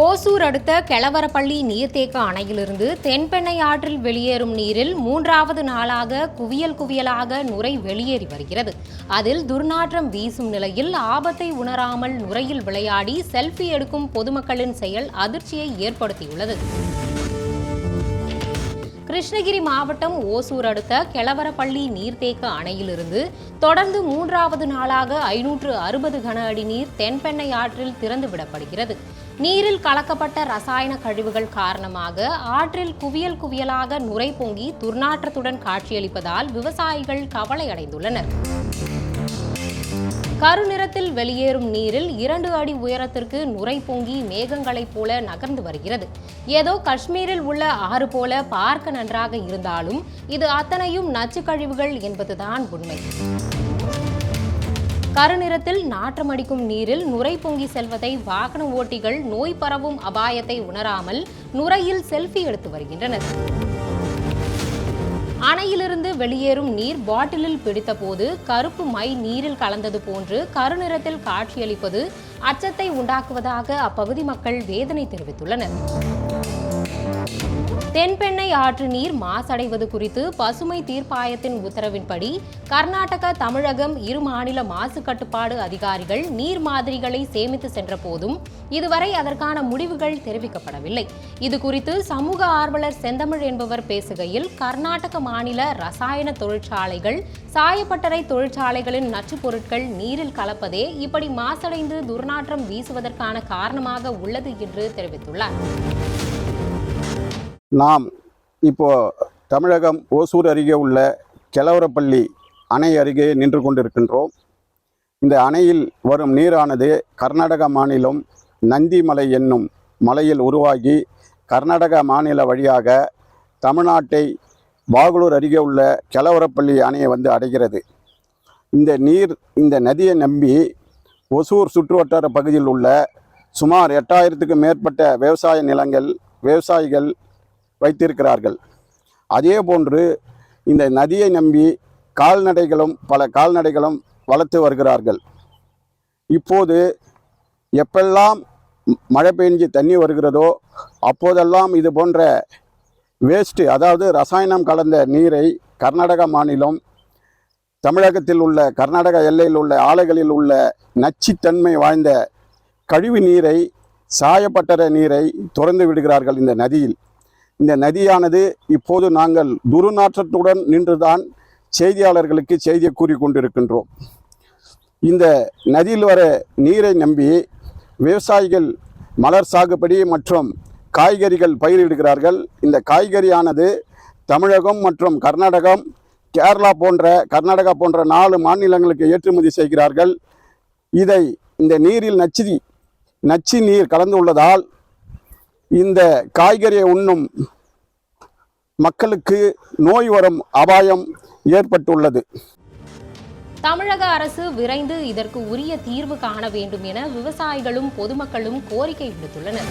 ஓசூர் அடுத்த கிளவரப்பள்ளி நீர்த்தேக்க அணையிலிருந்து தென்பெண்ணை ஆற்றில் வெளியேறும் நீரில் மூன்றாவது நாளாக குவியல் குவியலாக நுரை வெளியேறி வருகிறது. அதில் துர்நாற்றம் வீசும் நிலையில் ஆபத்தை உணராமல் நுரையில் விளையாடி செல்ஃபி எடுக்கும் பொதுமக்களின் செயல் அதிர்ச்சியை ஏற்படுத்தியுள்ளது. கிருஷ்ணகிரி மாவட்டம் ஓசூர் அடுத்த கிளவரப்பள்ளி நீர்த்தேக்க அணையிலிருந்து தொடர்ந்து மூன்றாவது நாளாக ஐநூற்று அறுபது கன அடி நீர் தென்பெண்ணை ஆற்றில் திறந்துவிடப்படுகிறது. நீரில் கலக்கப்பட்ட ரசாயன கழிவுகள் காரணமாக ஆற்றில் குவியல் குவியலாக நுரை பொங்கி துர்நாற்றத்துடன் காட்சியளிப்பதால் விவசாயிகள் கவலை அடைந்துள்ளனர் கருநிறத்தில் வெளியேறும் நீரில் இரண்டு அடி உயரத்திற்கு நுரை பொங்கி மேகங்களைப் போல நகர்ந்து வருகிறது. ஏதோ காஷ்மீரில் உள்ள ஆறு போல பார்க்க நன்றாக இருந்தாலும் இது அத்தனையும் நச்சு கழிவுகள் என்பதுதான் உண்மை. கருநிறத்தில் நாற்றமடிக்கும் நீரில் நுரை பொங்கி செல்வதை வாகன ஓட்டிகள் நோய் பரவும் அபாயத்தை உணராமல் நுரையில் செல்ஃபி எடுத்து வருகின்றனர். அணையிலிருந்து வெளியேறும் நீர் பாட்டிலில் பிடித்தபோது கருப்பு மை நீரில் கலந்தது போன்று கருநிறத்தில் காட்சியளிப்பது அச்சத்தை உண்டாக்குவதாக அப்பகுதி மக்கள் வேதனை தெரிவித்துள்ளனர். தென்பெண்ணை ஆற்று நீர் மாசடைவது குறித்து பசுமை தீர்ப்பாயத்தின் உத்தரவின்படி கர்நாடக தமிழகம் இரு மாநில மாசு கட்டுப்பாடு அதிகாரிகள் நீர் மாதிரிகளை சேமித்து சென்ற போதும் இதுவரை அதற்கான முடிவுகள் தெரிவிக்கப்படவில்லை. இது குறித்து சமூக ஆர்வலர் செந்தமிழ் என்பவர் பேசுகையில் கர்நாடக மாநில ரசாயன தொழிற்சாலைகள் சாயப்பட்டறை தொழிற்சாலைகளின் நச்சுப் பொருட்கள் நீரில் கலப்பதே இப்படி மாசடைந்து துர்நாற்றம் வீசுவதற்கான காரணமாக உள்ளது என்று தெரிவித்துள்ளார். நாம் இப்போ தமிழகம் ஓசூர் அருகே உள்ள கெலவரப்பள்ளி அணை அருகே நின்று கொண்டிருக்கின்றோம். இந்த அணையில் வரும் நீரானது கர்நாடக மாநிலம் நந்திமலை என்னும் மலையில் உருவாகி கர்நாடக மாநில வழியாக தமிழ்நாட்டை பாகலூர் அருகே உள்ள கெலவரப்பள்ளி அணையை வந்து அடைகிறது. இந்த நீர் இந்த நதியை நம்பி ஒசூர் சுற்றுவட்டார பகுதியில் உள்ள சுமார் எட்டாயிரத்துக்கு மேற்பட்ட விவசாய நிலங்கள் விவசாயிகள் வைத்திருக்கிறார்கள். அதே போன்று இந்த நதியை நம்பி கால்நடைகளும் பல கால்நடைகளும் வளர்த்து வருகிறார்கள். இப்போது எப்பெல்லாம் மழை பெஞ்சு தண்ணி வருகிறதோ அப்போதெல்லாம் இது போன்ற வேஸ்ட்டு அதாவது ரசாயனம் கலந்த நீரை கர்நாடக மாநிலம் தமிழகத்தில் உள்ள கர்நாடக எல்லையில் உள்ள ஆலைகளில் உள்ள நச்சுத்தன்மை வாய்ந்த கழிவு நீரை சாயப்பட்டற நீரை திறந்து விடுகிறார்கள் இந்த நதியில். இந்த நதியானது இப்போது நாங்கள் துருநாற்றத்துடன் நின்றுதான் செய்தியாளர்களுக்கு செய்தியை கூறிக்கொண்டிருக்கின்றோம் இந்த நதியில் வர நீரை நம்பி விவசாயிகள் மலர் சாகுபடி மற்றும் காய்கறிகள் பயிரிடுகிறார்கள். இந்த காய்கறியானது தமிழகம் மற்றும் கர்நாடகம் கேரளா போன்ற கர்நாடகா போன்ற நாலு மாநிலங்களுக்கு ஏற்றுமதி செய்கிறார்கள். இதை இந்த நீரில் நச்சு நச்சு நீர் கலந்துள்ளதால் இந்த காய்கறியை உண்ணும் மக்களுக்கு நோய் வரும் அபாயம் ஏற்பட்டுள்ளது. தமிழக அரசு விரைந்து இதற்கு உரிய தீர்வு காண வேண்டும் என விவசாயிகளும் பொதுமக்களும் கோரிக்கை விடுத்துள்ளனர்.